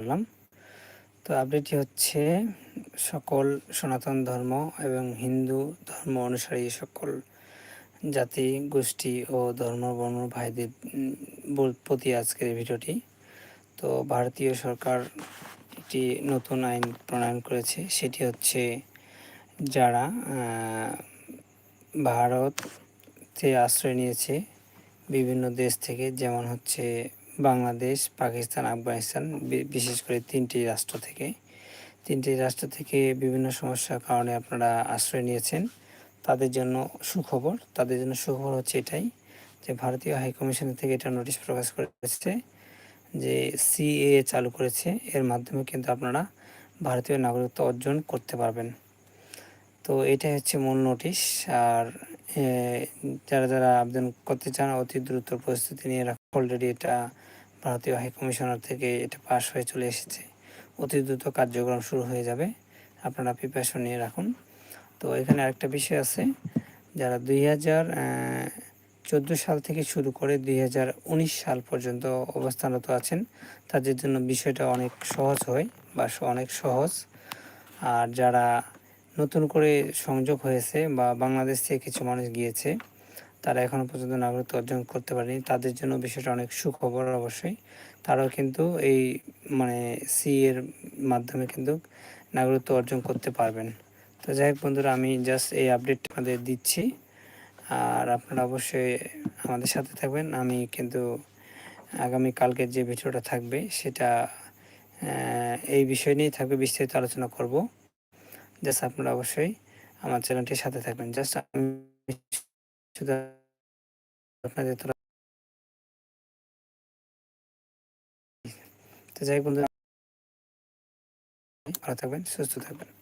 করলাম। তো আপডেটটি হচ্ছে সকল সনাতন ধর্ম এবং হিন্দু ধর্ম অনুসারী সকল জাতি, গোষ্ঠী ও ধর্ম, বর্ণ, ভাইদের প্রতি আজকের ভিডিওটি। তো ভারতীয় সরকার একটি নতুন আইন প্রণয়ন করেছে, সেটি হচ্ছে যারা ভারতে আশ্রয় নিয়েছে বিভিন্ন দেশ থেকে, যেমন হচ্ছে বাংলাদেশ, পাকিস্তান, আফগানিস্তান বিশেষ করে তিনটি রাষ্ট্র থেকে। তিনটি রাষ্ট্র থেকে বিভিন্ন সমস্যার কারণে আপনারা আশ্রয় নিয়েছেন। তাদের জন্য সুখবর, তাদের জন্য সুখবর হচ্ছে এটাই যে ভারতীয় হাইকমিশন থেকে এটা নোটিশ প্রকাশ করেছে যে সিএ চালু করেছে। এর মাধ্যমে কিন্তু আপনারা ভারতীয় নাগরিকত্ব অর্জন করতে পারবেন। তো এটাই হচ্ছে মূল নোটিশ। আর যারা যারা আবেদন করতে চান, অতি দ্রুত পরিস্থিতি নিয়ে রাখা অলরেডি এটা ভারতীয় হাইকমিশনার থেকে এটা পাশ হয়ে চলে এসেছে। অতি দ্রুত কার্যক্রম শুরু হয়ে যাবে। আপনারা প্রিপারেশন নিয়ে রাখুন। তো এখানে আরেকটা বিষয় আছে। যারা দুই হাজার চোদ্দ সাল থেকে শুরু করে দুই হাজার উনিশ সাল পর্যন্ত অবস্থানরত আছেন, তাদের জন্য বিষয়টা অনেক সহজ হয় বা অনেক সহজ। আর যারা নতুন করে সংযোগ হয়েছে বা বাংলাদেশ থেকে কিছু মানুষ গিয়েছে, তারা এখনও পর্যন্ত নাগরিকত্ব অর্জন করতে পারেনি। তাদের জন্য বিষয়টা অনেক সুখবর অবশ্যই। তারাও কিন্তু এই মানে সি এর মাধ্যমে কিন্তু নাগরিকত্ব অর্জন করতে পারবেন। তো যাই হোক বন্ধুরা, আমি জাস্ট এই আপডেট আপনাদের দিচ্ছি। আর আপনারা অবশ্যই আমাদের সাথে থাকবেন। আমি কিন্তু আগামী কালকের যে ভিডিওটা থাকবে, সেটা এই বিষয় নিয়েই থাকবে, বিস্তারিত আলোচনা করব। জাস্ট আপনারা অবশ্যই আমার চ্যানেলটির সাথে থাকবেন। জাস্ট আমি শুধু আপনাদের যাই বন্ধু ভালো থাকবেন, সুস্থ থাকবেন।